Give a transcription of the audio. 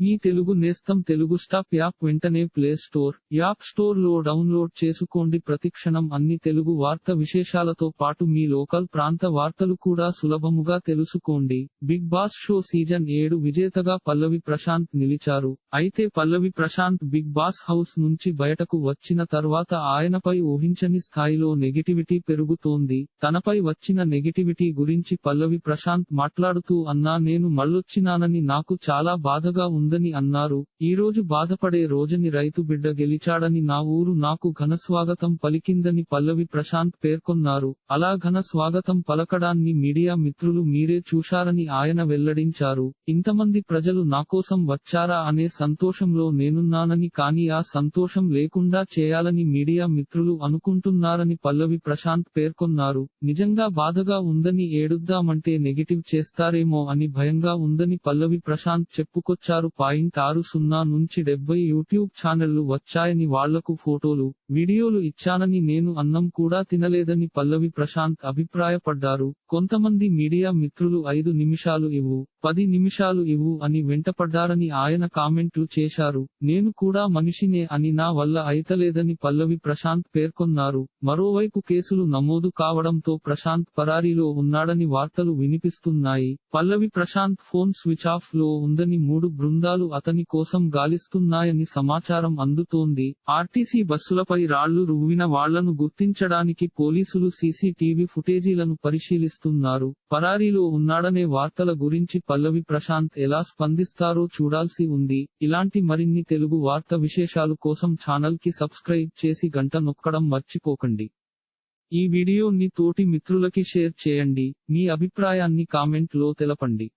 మీ తెలుగు నేస్తం Telugu stop app వెంటనే play store app స్టోర్లో డౌన్లోడ్ చేసుకోండి. ప్రతిక్షణం అన్ని తెలుగు వార్త విశేషాలతో పాటు మీ లోకల్ ప్రాంత వార్తలు కూడా సులభముగా తెలుసుకోండి. బిగ్ బాస్ షో సీజన్ ఏడు విజేతగా పల్లవి ప్రశాంత్ నిలిచారు. అయితే Pallavi Prashanth big boss house నుంచి బయటకు వచ్చిన తర్వాత ఆయనపై ఊహించని స్థాయిలో నెగిటివిటీ పెరుగుతోంది. తనపై వచ్చిన నెగిటివిటీ గురించి పల్లవి ప్రశాంత్ మాట్లాడుతూ అన్నా నేను మళ్ళొచ్చినానని నాకు చాలా బాధగా ఉంది. ఉందని అన్నారు. ఈ రోజు బాధపడే రోజని రైతు బిడ్డ గెలిచాడని నా ఊరు నాకు ఘన స్వాగతం పలికిందని పల్లవి ప్రశాంత్ పేర్కొన్నారు. అలా ఘన స్వాగతం పలకడాన్ని మీడియా మిత్రులు మీరే చూశారని ఆయన వెల్లడించారు. ఇంతమంది ప్రజలు నాకోసం వచ్చారా అనే సంతోషంలో నేనున్నానని కానీ ఆ సంతోషం లేకుండా చేయాలని మీడియా మిత్రులు అనుకుంటున్నారని పల్లవి ప్రశాంత్ పేర్కొన్నారు. నిజంగా బాధగా ఉందని ఏడుద్దామంటే నెగిటివ్ చేస్తారేమో అని భయంగా ఉందని పల్లవి ప్రశాంత్ చెప్పుకొచ్చారు. పాయింట్ ఆరు సున్నా నుంచి డెబ్బై యూట్యూబ్ ఛానళ్ళు వచ్చాయని వాళ్ళకు ఫోటోలు వీడియోలు ఇచ్చానని నేను అన్నం కూడా తినలేదని పల్లవి ప్రశాంత్ అభిప్రాయపడ్డారు. కొంతమంది మీడియా మిత్రులు ఐదు నిమిషాలు ఇవ్వు పది నిమిషాలు ఇవ్వు అని వెంటపడ్డారని ఆయన కామెంట్లు చేశారు. నేను కూడా మనిషినే అని నా వల్ల అయితలేదని పల్లవి ప్రశాంత్ పేర్కొన్నారు. మరోవైపు కేసులు నమోదు కావడంతో ప్రశాంత్ పరారీలో ఉన్నాడని వార్తలు వినిపిస్తున్నాయి. పల్లవి ప్రశాంత్ ఫోన్ స్విచ్ ఆఫ్లో ఉందని మూడు బృందాలు అతని కోసం గాలిస్తున్నాయని సమాచారం అందుతోంది. ఆర్టీసీ బస్సులపై రాళ్ళు రువ్విన వాళ్ళను గుర్తించడానికి పోలీసులు సీసీటీవీ ఫుటేజీలను పరిశీలిస్తున్నారు. పరారీలో ఉన్నాడనే వార్తల గురించి పల్లవి ప్రశాంత్ ఎలా స్పందిస్తారో చూడాల్సి ఉంది. ఇలాంటి మరిన్ని తెలుగు వార్త విశేషాలు కోసం ఛానల్కి సబ్స్క్రైబ్ చేసి గంట నొక్కడం మర్చిపోకండి. ఈ వీడియోని తోటి మిత్రులకి షేర్ చేయండి. మీ అభిప్రాయాన్ని కామెంట్లో తెలపండి.